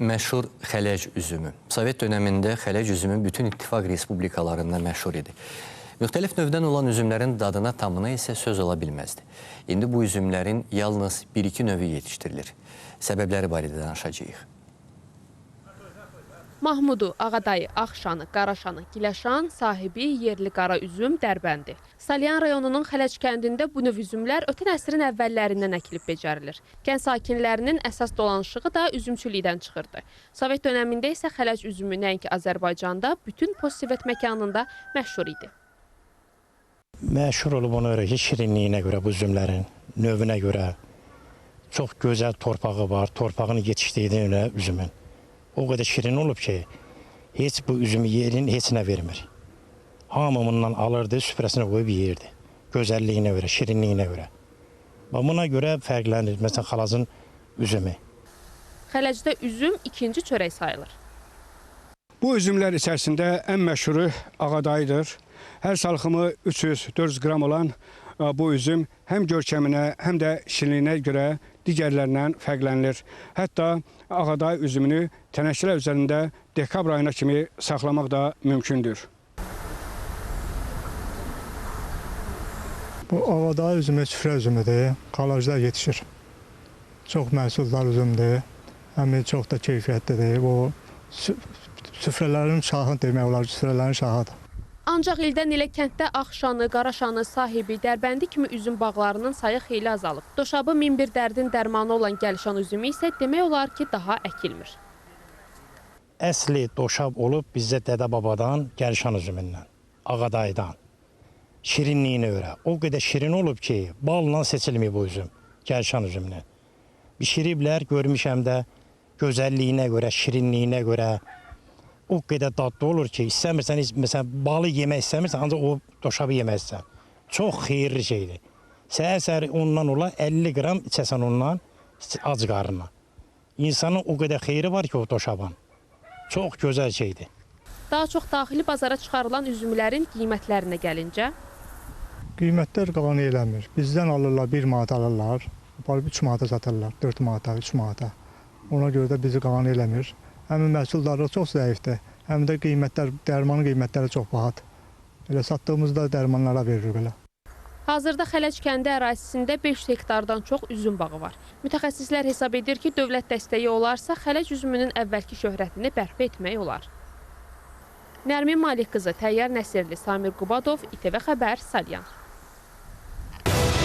Məşhur xələc üzümü. Sovet dövründə xələc üzümü bütün ittifaq respublikalarında məşhur idi. Müxtəlif növdən olan üzümlərin dadına tamına isə söz ola bilməzdi. İndi bu üzümlərin yalnız 1-2 növü yetişdirilir. Səbəbləri barədə danışacağıq. Mahmudu, Ağadayı, Ağşanı, Qaraşanı, Giləşan sahibi yerli qara üzüm Dərbəndi. Salyan rayonunun Xələc kəndində bu növ üzümlər ötən əsrin əvvəllərindən əkilib becərilir. Kənd sakinlərinin əsas dolanışığı da üzümçülükdən çıxırdı. Sovet dövründə isə Xələc üzümü nəinki Azərbaycanda, bütün postsovet məkanında məşhur idi. Məşhur olub ona görə ki, şirinliyinə görə bu üzümlərin, növünə görə çox gözəl torpağı var, torpağını yetişdirdiyinə üzümün. O qədər şirin olub ki, heç bu üzümü yerin nə vermir. Hamı bundan alırdı, süfrəsinə qoyub yeyirdi. Gözəlliyinə görə, şirinliyinə görə. Və buna görə fərqlənir. Məsələn, xalazın üzümü. Xələcdə üzüm ikinci çörək sayılır. Bu üzümlər içərisində ən məşhuru Ağadayıdır. Hər salxımı 300-400 qram olan ə, bu üzüm həm görkəminə, həm də şirinliyinə görə digərlərindən fərqlənir. Hətta Ağaday üzümünü tənəkkələr üzərində dekabr ayına kimi saxlamaq da mümkündür. Bu Ağaday üzümü süfrə üzümüdür. Qalajda yetişir. Çox məhsuldar üzümdür. Həm çox da keyfiyyətlidir. Bu sü- süfrələrin şahı demək olar, süfrələrin şahıdır. Ancaq ildən ilə kənddə Ağşanı, Qaraşanı, Sahibi, Dərbəndi kimi üzüm bağlarının sayı xeyli azalıb. Doşabı min bir dərdin dərmanı olan Gəlşan üzümü isə demək olar ki, daha əkilmir. Əsli doşab olub bizdə dədə-babadan, gəlşan üzümündən, Ağadaydan. Şirinliyinə görə. O qədər şirin olub ki, balla seçilmir bu üzüm, gəlşan üzümünü. Bişiriblər, görmüşəm də gözəlliyinə görə, şirinliyinə görə. O qədər dadlı olur ki, istəmirsən, heç- məsələn, balı yemək istəmirsən, ancaq o doşabı yeməzsən. Çox xeyirli şeydir. Səhər-səhər ondan ola 50 qram içəsən ondan ac qarnına. İnsanın o qədər xeyri var ki, o doşaban. Çox gözəl şeydir. Daha çox daxili bazara çıxarılan üzümlərin qiymətlərinə gəlincə, Qiymətlər qalan eləmir. Bizdən alırlar 1 manat alırlar. Aparıb 3 manata satırlar, 4 manata, 3 manata. Ona görə də bizi qalan eləmir. Həmin məhsuldarlıq çox zəifdir. Həm də qiymətlər, dərmanın qiymətləri çox bahadır. Elə satdığımızda dərmanlara veririk belə. hazırda Xələc kəndi ərazisində 500 hektardan çox üzüm bağı var. Mütəxəssislər hesab edir ki, dövlət dəstəyi olarsa Xələc üzümünün əvvəlki şöhrətini bərpa etmək olar. Nərmin Malik qızı, Təyyar Nəsirli, Samir Qubadov, İTV Xəbər, Salyan.